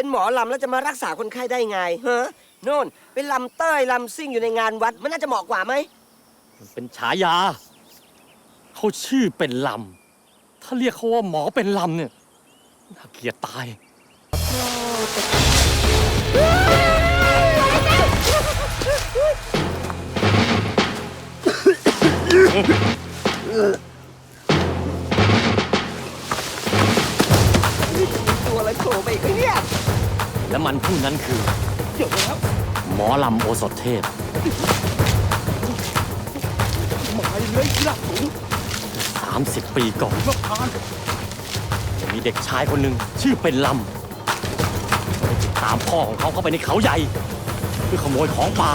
เป็นหมอลำแล้วจะมารักษาคนไข้ได้ไงฮะโน่นเป็นลำเต้ยลำซิ่งอยู่ในงานวัด มันน่าจะเหมาะกว่าไหมมันเป็นฉายา เขาชื่อเป็นลำ ถ้าเรียกเขาว่าหมอเป็นลำเนี่ยน่าเกลียดตาย ตัวอะไรโผล่ไปอีกเนี่ย และมันผู้นั้นคือ เดี๋ยวแล้วหมอลำโอสถเทพมาเลยทีละสูง30 ปีก่อนมีเด็กชายคนหนึ่งชื่อเป็นลำไปติดตามพ่อของเขาเข้าไปในเขาใหญ่ เพื่อขโมยของป่า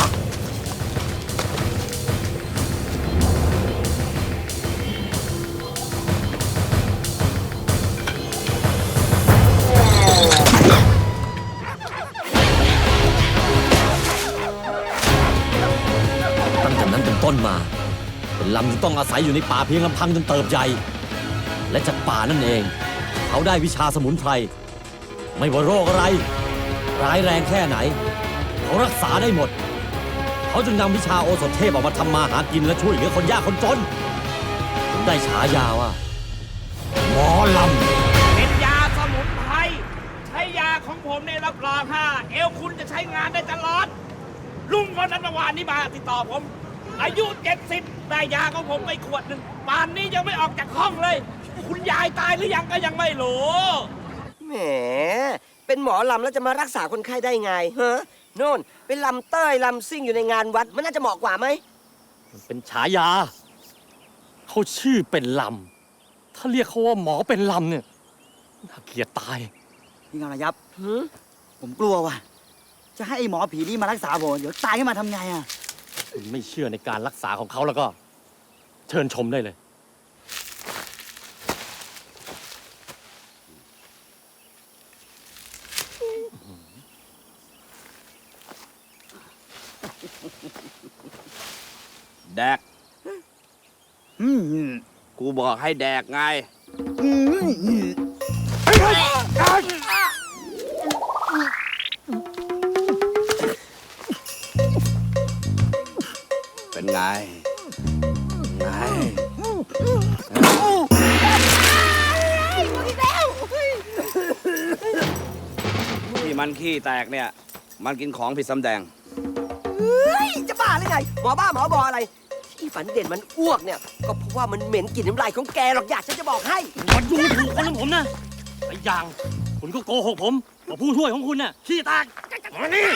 ต้นมา เป็นลำจึงต้องอาศัยอยู่ในป่าเพียงลำพังจนเติบใหญ่ และจากป่านั่นเอง เขาได้วิชาสมุนไพร ไม่ว่าโรคอะไร ร้ายแรงแค่ไหน เขารักษาได้หมด เขาจึงนำวิชาโอสถเทพออกมาทำมาหากินและช่วยเหลือคนยากคนจนจึงได้ฉายาว่าหมอลำเป็นยาสมุนไพรใช้ยาของผมในรับรองห้าเอวคุณจะใช้งานได้ตลอดลุงคนนั้นเมื่อวานนี้มาติดต่อผม อายุ 70ได้ยาของผมไปขวดหนึ่งป่านนี้ยังไม่ออกจากห้องเลย คุณยายตายหรือยังก็ยังไม่รู้ แหม เป็นหมอลำแล้วจะมารักษาคนไข้ได้ไงฮะโน่นเป็นลำเต้ยลำซิ่งอยู่ในงานวัด มันน่าจะเหมาะกว่าไหม มันเป็นฉายา เขาชื่อเป็นลำ ถ้าเรียกเขาว่าหมอเป็นลำเนี่ยน่าเกลียดตาย พี่กำลังยับหือผมกลัวว่ะ จะให้ไอ้หมอผีนี่มารักษาผม เดี๋ยวตายขึ้นมาทำไงอะ คุณไม่เชื่อในการรักษาของเขาแล้วก็ เชิญชมได้เลย แดกอืมกูบอกให้แดกไงอืมอืมเป็นไง ไงที่มันขี้แตกเนี่ย มันกินของผิดสำแดง เฮ้ย จะบ้าหรือไง หมอบ้าหมอบออะไร ที่ฝันเด่นมันอ้วกเนี่ย ก็เพราะว่ามันเหม็นกลิ่นน้ำลายของแกหรอกอยากฉันจะบอกให้ มันดูถูกคนของผมนะไอ้อย่าง คุณก็โกหกผมว่าผู้ช่วยของคุณน่ะขี้แตกมานี่